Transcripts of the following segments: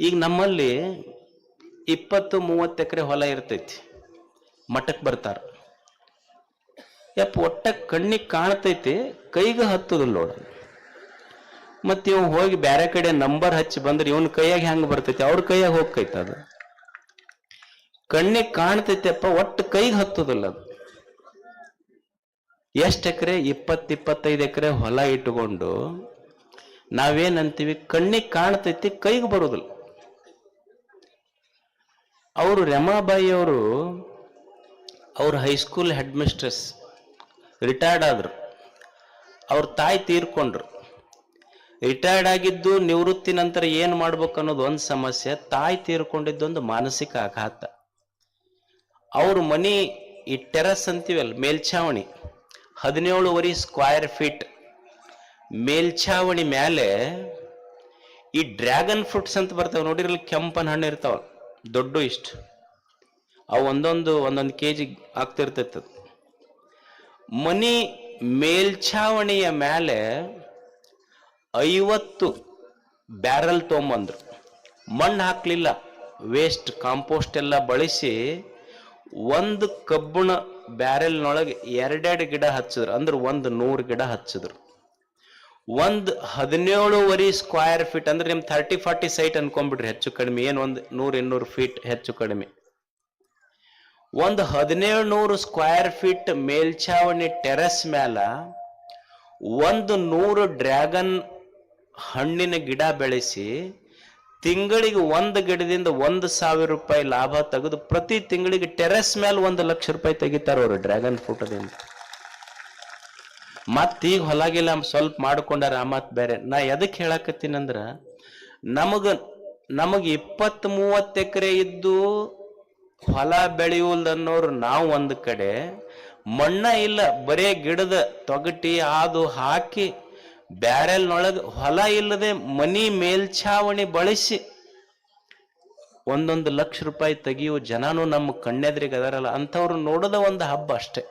ಈಗ ನಮ್ಮಲ್ಲಿ ಇಪ್ಪತ್ತು ಮೂವತ್ತು ಎಕರೆ ಹೊಲ ಇರ್ತೈತಿ. ಮಠಕ್ಕೆ ಬರ್ತಾರ. ಯಪ್ಪ, ಒಟ್ಟ ಕಣ್ಣಿಗೆ ಕಾಣ್ತೈತಿ, ಕೈಗೆ ಹತ್ತದಿಲ್ಲ ನೋಡ. ಮತ್ತೆ ಇವ್ ಹೋಗಿ ಬೇರೆ ಕಡೆ ನಂಬರ್ ಹಚ್ಚಿ ಬಂದ್ರೆ ಇವನ್ ಕೈಯಾಗ ಹೆಂಗ್ ಬರ್ತೈತಿ? ಅವ್ರ ಕೈಯಾಗ ಹೋಗ್ತೈತಿ ಅದು. ಕಣ್ಣಿಗೆ ಕಾಣ್ತೈತಿಯಪ್ಪ, ಒಟ್ಟು ಕೈಗೆ ಹತ್ತದಿಲ್ಲ ಅದು. ಎಷ್ಟು ಎಕರೆ? ಇಪ್ಪತ್ತು ಇಪ್ಪತ್ತೈದು ಎಕರೆ ಹೊಲ ಇಟ್ಟುಕೊಂಡು ನಾವೇನಂತೀವಿ ಕಣ್ಣಿಗೆ ಕಾಣ್ತೈತಿ, ಕೈಗೆ ಬರೋದಿಲ್ಲ. ಅವರು ರಮಾಬಾಯಿ ಅವರು, ಅವ್ರ ಹೈಸ್ಕೂಲ್ ಹೆಡ್ ಮಿಸ್ಟ್ರೆಸ್ ರಿಟೈರ್ಡ್ ಆದರು. ಅವ್ರ ತಾಯಿ ತೀರ್ಕೊಂಡ್ರು. ರಿಟೈರ್ಡ್ ಆಗಿದ್ದು ನಿವೃತ್ತಿ ನಂತರ ಏನು ಮಾಡ್ಬೇಕು ಅನ್ನೋದು ಒಂದು ಸಮಸ್ಯೆ, ತಾಯಿ ತೀರ್ಕೊಂಡಿದ್ದೊಂದು ಮಾನಸಿಕ ಆಘಾತ. ಅವ್ರ ಮನೆ ಈ ಟೆರಸ್ ಅಂತೀವಲ್ಲ, ಮೇಲ್ಛಾವಣಿ, ಹದಿನೇಳುವರೆ ಸ್ಕ್ವೈರ್ ಫೀಟ್ ಮೇಲ್ಛಾವಣಿ ಮೇಲೆ ಈ ಡ್ರ್ಯಾಗನ್ ಫ್ರೂಟ್ಸ್ ಅಂತ ಬರ್ತವೆ ನೋಡಿರಲಿ ಕೆಂಪನ ಹಣ್ಣು ಇರ್ತಾವ ದೊಡ್ಡ ಇಷ್ಟು. ಅವು ಒಂದೊಂದು ಒಂದೊಂದು ಕೆ ಜಿ ಆಗ್ತಿರ್ತೈತೆ. ಮನಿ ಮೇಲ್ಛಾವಣಿಯ ಮೇಲೆ ಐವತ್ತು ಬ್ಯಾರಲ್ ತೊಗೊಂಬಂದ್ರು. ಮಣ್ಣು ಹಾಕಲಿಲ್ಲ. ವೇಸ್ಟ್ ಕಾಂಪೋಸ್ಟ್ ಎಲ್ಲ ಬಳಸಿ ಒಂದು ಕಬ್ಬಣ ಬ್ಯಾರೆಲ್ನೊಳಗೆ ಎರಡೆರಡು ಗಿಡ ಹಚ್ಚಿದ್ರು. ಅಂದ್ರೆ ಒಂದು ನೂರು ಗಿಡ ಹಚ್ಚಿದ್ರು. ಒಂದು ಹದಿನೇಳುವರೆ ಸ್ಕ್ವೇರ್ ಫೀಟ್ ಅಂದ್ರೆ ನಿಮ್ ಥರ್ಟಿ ಫಾರ್ಟಿ ಸೈಟ್ ಅನ್ಕೊಂಡ್ಬಿಡ್ರಿ ಹೆಚ್ಚು ಕಡಿಮೆ. ಏನು ಒಂದು ನೂರು, ಇನ್ನೂರು ಫೀಟ್ ಹೆಚ್ಚು ಕಡಿಮೆ. ಒಂದು ಹದಿನೇಳು ನೂರು ಸ್ಕ್ವಯರ್ ಫೀಟ್ ಮೇಲ್ಛಾವಣಿ ಟೆರೆಸ್ ಮ್ಯಾಲ ಒಂದು ನೂರು ಡ್ರ್ಯಾಗನ್ ಹಣ್ಣಿನ ಗಿಡ ಬೆಳೆಸಿ ತಿಂಗಳಿಗೆ ಒಂದು ಗಿಡದಿಂದ ಒಂದು ಸಾವಿರ ರೂಪಾಯಿ ಲಾಭ ತೆಗೆದು ಪ್ರತಿ ತಿಂಗಳಿಗೆ ಟೆರೆಸ್ ಮೇಲೆ ಒಂದು ಲಕ್ಷ ರೂಪಾಯಿ ತೆಗಿತಾರ ಅವರು ಡ್ರ್ಯಾಗನ್ ಫ್ರೂಟದಿಂದ ಮತ್ತೀಗ ಹೊಲಗೆಲ್ಲ ಸ್ವಲ್ಪ ಮಾಡ್ಕೊಂಡಾರ ಆ ಮಾತ್ ಬೇರೆ. ನಾ ಎದಕ್ ಹೇಳಕತ್ತೀನಂದ್ರ ನಮಗ ನಮಗ ಇಪ್ಪತ್ ಮೂವತ್ತು ಎಕರೆ ಇದ್ದು ಹೊಲ ಬೆಳೆಯುವುದನ್ನೋರು ನಾವು ಒಂದು ಕಡೆ. ಮಣ್ಣ ಇಲ್ಲ, ಬರೇ ಗಿಡದ ತೊಗಟಿ ಅದು ಹಾಕಿ ಬ್ಯಾರೆಲ್ನೊಳಗೆ ಹೊಲ ಇಲ್ಲದೆ ಮನಿ ಮೇಲ್ಛಾವಣಿ ಬಳಸಿ ಒಂದೊಂದು ಲಕ್ಷ ರೂಪಾಯಿ ತೆಗಿಯುವ ಜನನು ನಮ್ಮ ಕಣ್ಣೆದ್ರಿಗೆ ಅದಾರಲ್ಲ, ಅಂಥವ್ರು ನೋಡೋದ ಒಂದು ಹಬ್ಬ ಅಷ್ಟೇ.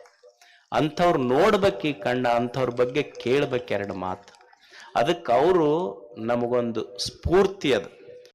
ಅಂಥವ್ರು ನೋಡ್ಬೇಕು ಈ ಕಣ್ಣ ಅಂಥವ್ರ ಬಗ್ಗೆ ಕೇಳ್ಬೇಕು ಎರಡು ಮಾತು. ಅದಕ್ಕೆ ಅವರು ನಮಗೊಂದು ಸ್ಫೂರ್ತಿ ಅದು.